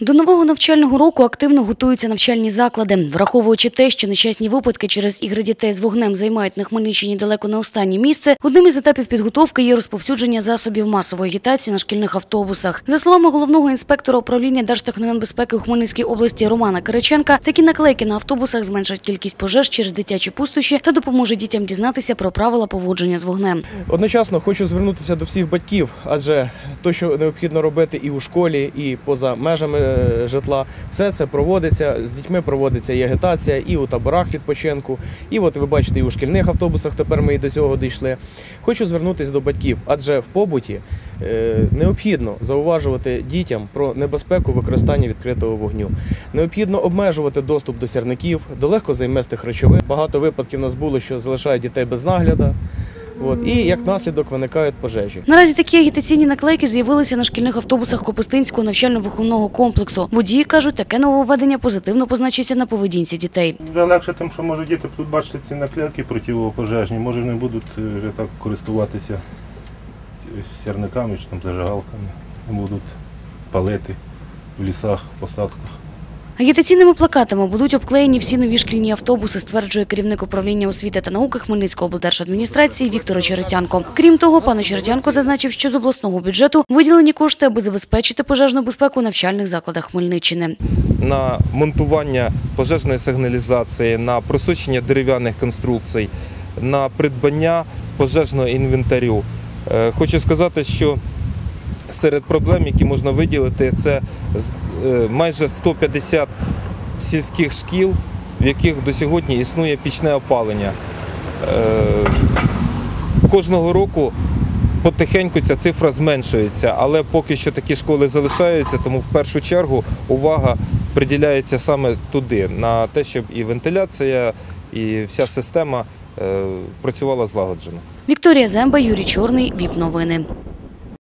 До нового навчального року активно готуються навчальні заклади. Враховуючи те, що нещасні випадки через ігри дітей з вогнем займають на Хмельниччині далеко не останнє місце, одним із етапів підготовки є розповсюдження засобів масової агітації на шкільних автобусах. За словами головного інспектора управління Держтехногенбезпеки у Хмельницькій області Романа Кириченка, такі наклейки на автобусах зменшать кількість пожеж через дитячі пустощі та допоможе дітям дізнатися про правила поводження з вогнем. Одночасно хочу звернутися до всіх батьків, адже те, що необхідно робити і у школі, і поза межами житла, все це проводиться. З дітьми проводиться і агітація, і у таборах відпочинку. І от ви бачите, і у шкільних автобусах тепер ми і до цього дійшли. Хочу звернутися до батьків, адже в побуті е, необхідно зауважувати дітям про небезпеку використання відкритого вогню. Необхідно обмежувати доступ до сірників, до легкозаймистих речовин. Багато випадків у нас було, що залишають дітей без нагляду. От, і як наслідок виникають пожежі. Наразі такі агітаційні наклейки з'явилися на шкільних автобусах Копистинського навчально-виховного комплексу. Водії кажуть, таке нововведення позитивно позначиться на поведінці дітей. Легше тим, що може діти тут бачити ці наклейки противопожежні, може вони будуть е, вже так користуватися сірниками чи там зажигалками, будуть палити в лісах, посадках. Агітаційними плакатами будуть обклеєні всі нові шкільні автобуси, стверджує керівник управління освіти та науки Хмельницької облдержадміністрації Віктор Очеретянко. Крім того, пан Очеретянко зазначив, що з обласного бюджету виділені кошти, аби забезпечити пожежну безпеку у навчальних закладах Хмельниччини. на монтування пожежної сигналізації, на просочення дерев'яних конструкцій, на придбання пожежного інвентарю. Е, Хочу сказати, що серед проблем, які можна виділити, це е, майже 150 сільських шкіл, в яких до сьогодні існує пічне опалення. Е, Кожного року потихеньку ця цифра зменшується, але поки що такі школи залишаються, тому в першу чергу увага приділяється саме туди, на те, щоб і вентиляція, і вся система е, працювала злагоджено. Вікторія Земба, Юрій Чорний, ВІП новини.